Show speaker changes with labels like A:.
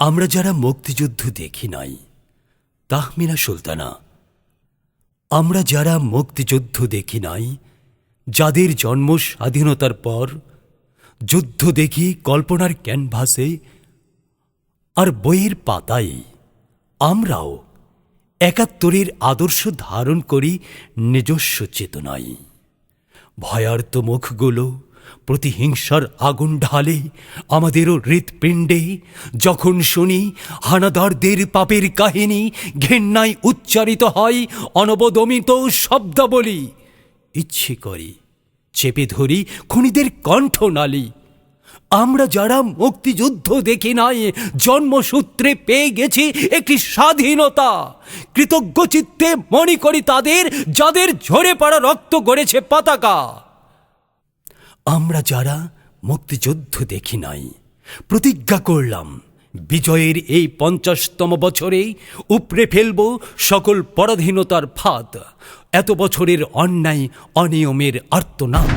A: আমরা যারা মুক্তিযুদ্ধ দেখি নাই, তাহমিনা সুলতানা, আমরা যারা মুক্তিযুদ্ধ দেখি নাই, যাদের জন্ম স্বাধীনতার পর, যুদ্ধ দেখি কল্পনার ক্যানভাসে আর বইয়ের পাতায়, আমরাও একাত্তরের আদর্শ ধারণ করি নিজস্ব চেতনায়। ভয়ার্ত মুখগুলো প্রতিহিংসার আগুন ঢালে, আমাদেরও হৃৎপিণ্ডে। যখন শুনি হানাদারদের পাপের কাহিনী, ঘেন্নায় উচ্চারিত হয় অনবদমিত শব্দাবলী। ইচ্ছে করি চেপে ধরি খুনিদের কণ্ঠনালী। আমরা যারা মুক্তিযুদ্ধ দেখি নাই, জন্মসূত্রে পেয়ে গেছি একটি স্বাধীনতা। কৃতজ্ঞ চিত্তে মনে করি তাদের, যাদের ঝরে পড়া রক্ত গড়েছে পতাকা। আমরা যারা মুক্তিযুদ্ধ দেখি নাই, প্রতিজ্ঞা করলাম, বিজয়ের এই পঞ্চাশতম বছরে উপড়ে ফেলব সকল পরাধীনতার ফাঁদ। এত বছরের অন্যায় অনিয়মের আর্তনাদ।